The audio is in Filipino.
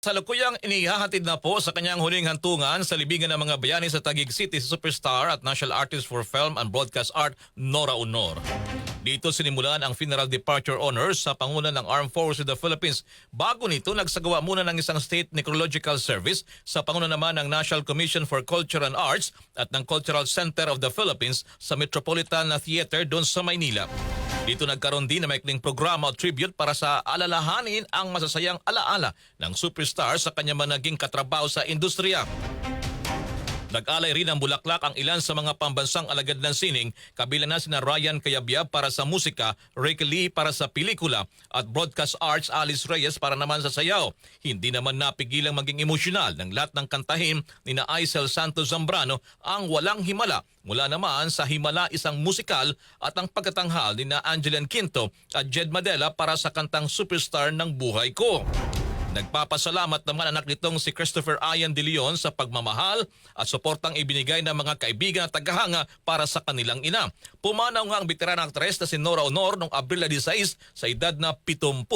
Salukuyang inihahatid na po sa kanyang huling hantungan sa libingan ng mga bayani sa Taguig City si superstar at national artist for film and broadcast art Nora Honor. Dito sinimulan ang funeral departure honors sa Pangunan ng Armed Forces of the Philippines. Bago nito, nagsagawa muna ng isang state necrological service sa Pangunan naman ng National Commission for Culture and Arts at ng Cultural Center of the Philippines sa Metropolitan Theater doon sa Maynila. Dito nagkaroon din ng maikling programa o tribute para sa alalahanin ang masasayang alaala ng superstar sa kanya man naging katrabaho sa industriya. Nag-alay rin ng bulaklak ang ilan sa mga pambansang alagad ng sining, kabilang na sina Ryan Cayabyab para sa musika, Rick Lee para sa pelikula, at broadcast arts Alice Reyes para naman sa sayaw. Hindi naman napigilang maging emosyonal ng lahat ng kantahin ni na Aisel Santos Zambrano ang Walang Himala mula naman sa Himala isang musikal at ang pagkatanghal ni na Angeline Quinto at Jed Madela para sa kantang Superstar ng Buhay Ko. Nagpapasalamat naman anak nitong si Christopher Ian de Leon sa pagmamahal at suportang ibinigay ng mga kaibigan at tagahanga para sa kanilang ina. Pumanaw nga ang veteran actress na si Nora Honor noong Abril 16 sa edad na 71.